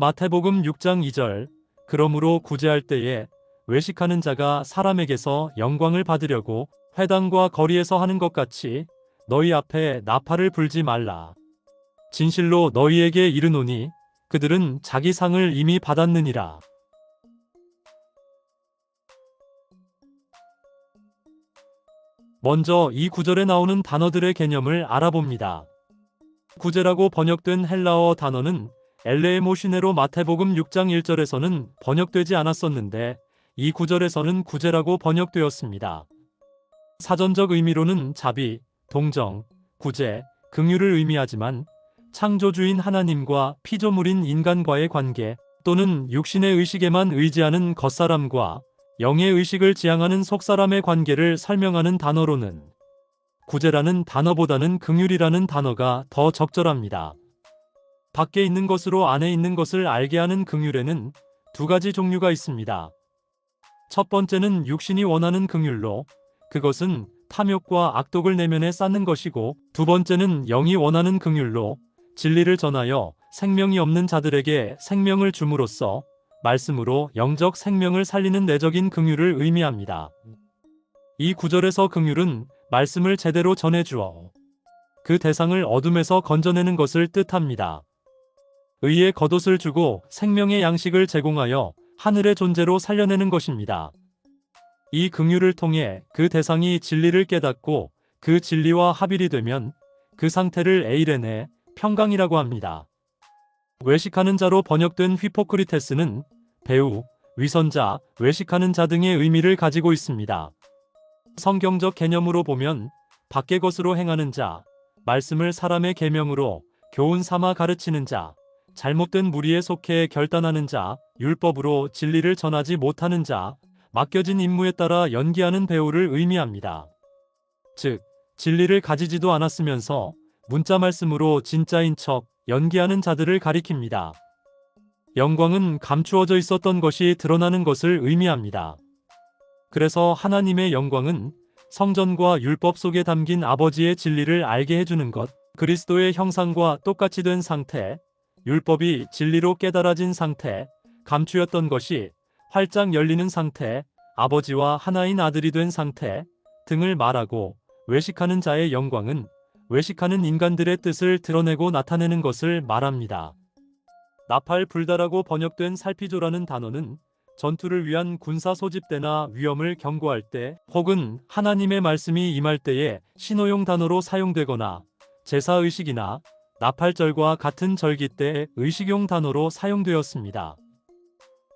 마태복음 6장 2절 그러므로 구제할 때에 외식하는 자가 사람에게서 영광을 받으려고 회당과 거리에서 하는 것 같이 너희 앞에 나팔을 불지 말라. 진실로 너희에게 이르노니 그들은 자기 상을 이미 받았느니라. 먼저 이 구절에 나오는 단어들의 개념을 알아봅니다. 구제라고 번역된 헬라어 단어는 엘레모시네로 마태복음 6장 1절에서는 번역되지 않았었는데 이 구절에서는 구제라고 번역되었습니다. 사전적 의미로는 자비, 동정, 구제, 긍휼을 의미하지만 창조주인 하나님과 피조물인 인간과의 관계 또는 육신의 의식에만 의지하는 겉사람과 영의 의식을 지향하는 속사람의 관계를 설명하는 단어로는 구제라는 단어보다는 긍휼이라는 단어가 더 적절합니다. 밖에 있는 것으로 안에 있는 것을 알게 하는 긍휼에는 두 가지 종류가 있습니다. 첫 번째는 육신이 원하는 긍휼로 그것은 탐욕과 악독을 내면에 쌓는 것이고 두 번째는 영이 원하는 긍휼로 진리를 전하여 생명이 없는 자들에게 생명을 줌으로써 말씀으로 영적 생명을 살리는 내적인 긍휼을 의미합니다. 이 구절에서 긍휼은 말씀을 제대로 전해 주어 그 대상을 어둠에서 건져내는 것을 뜻합니다. 의의 겉옷을 주고 생명의 양식을 제공하여 하늘의 존재로 살려내는 것입니다. 이 긍휼을 통해 그 대상이 진리를 깨닫고 그 진리와 합일이 되면 그 상태를 에이레네 평강이라고 합니다. 외식하는 자로 번역된 휘포크리테스는 배우, 위선자, 외식하는 자 등의 의미를 가지고 있습니다. 성경적 개념으로 보면 밖의 것으로 행하는 자, 말씀을 사람의 계명으로 교훈 삼아 가르치는 자, 잘못된 무리에 속해 결단하는 자, 율법으로 진리를 전하지 못하는 자, 맡겨진 임무에 따라 연기하는 배우를 의미합니다. 즉, 진리를 가지지도 않았으면서 문자 말씀으로 진짜인 척 연기하는 자들을 가리킵니다. 영광은 감추어져 있었던 것이 드러나는 것을 의미합니다. 그래서 하나님의 영광은 성전과 율법 속에 담긴 아버지의 진리를 알게 해주는 것, 그리스도의 형상과 똑같이 된 상태, 율법이 진리로 깨달아진 상태, 감추였던 것이 활짝 열리는 상태, 아버지와 하나인 아들이 된 상태 등을 말하고 외식하는 자의 영광은 외식하는 인간들의 뜻을 드러내고 나타내는 것을 말합니다. 나팔 불다라고 번역된 살피조라는 단어는 전투를 위한 군사 소집대나 위험을 경고할 때 혹은 하나님의 말씀이 임할 때에 신호용 단어로 사용되거나 제사의식이나 나팔절과 같은 절기 때 의식용 단어로 사용되었습니다.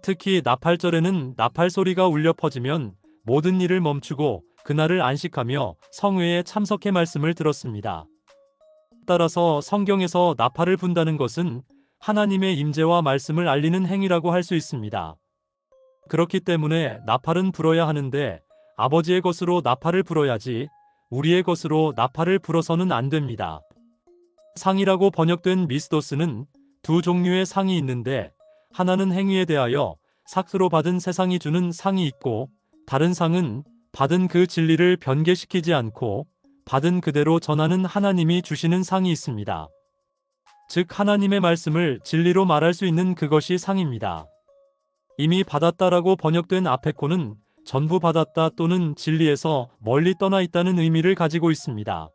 특히 나팔절에는 나팔 소리가 울려 퍼지면 모든 일을 멈추고 그날을 안식하며 성회에 참석해 말씀을 들었습니다. 따라서 성경에서 나팔을 분다는 것은 하나님의 임재와 말씀을 알리는 행위라고 할 수 있습니다. 그렇기 때문에 나팔은 불어야 하는데 아버지의 것으로 나팔을 불어야지 우리의 것으로 나팔을 불어서는 안 됩니다. 상이라고 번역된 미스도스는 두 종류의 상이 있는데 하나는 행위에 대하여 삭스로 받은 세상이 주는 상이 있고 다른 상은 받은 그 진리를 변개시키지 않고 받은 그대로 전하는 하나님이 주시는 상이 있습니다. 즉 하나님의 말씀을 진리로 말할 수 있는 그것이 상입니다. 이미 받았다라고 번역된 아페코는 전부 받았다 또는 진리에서 멀리 떠나 있다는 의미를 가지고 있습니다.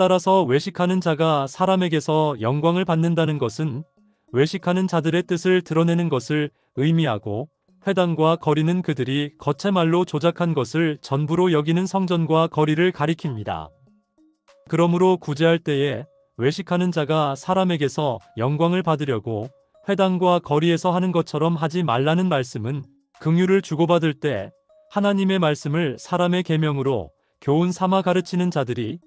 따라서 외식하는 자가 사람에게서 영광을 받는다는 것은 외식하는 자들의 뜻을 드러내는 것을 의미하고 회당과 거리는 그들이 겉의 말로 조작한 것을 전부로 여기는 성전과 거리를 가리킵니다. 그러므로 구제할 때에 외식하는 자가 사람에게서 영광을 받으려고 회당과 거리에서 하는 것처럼 하지 말라는 말씀은 긍휼을 주고받을 때 하나님의 말씀을 사람의 계명으로 교훈 삼아 가르치는 자들이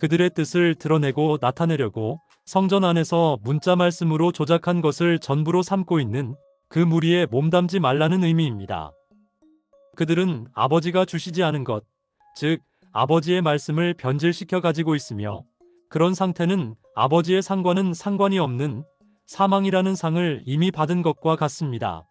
그들의 뜻을 드러내고 나타내려고 성전 안에서 문자 말씀으로 조작한 것을 전부로 삼고 있는 그 무리에 몸담지 말라는 의미입니다. 그들은 아버지가 주시지 않은 것, 즉 아버지의 말씀을 변질시켜 가지고 있으며 그런 상태는 아버지의 상과는 상관이 없는 사망이라는 상을 이미 받은 것과 같습니다.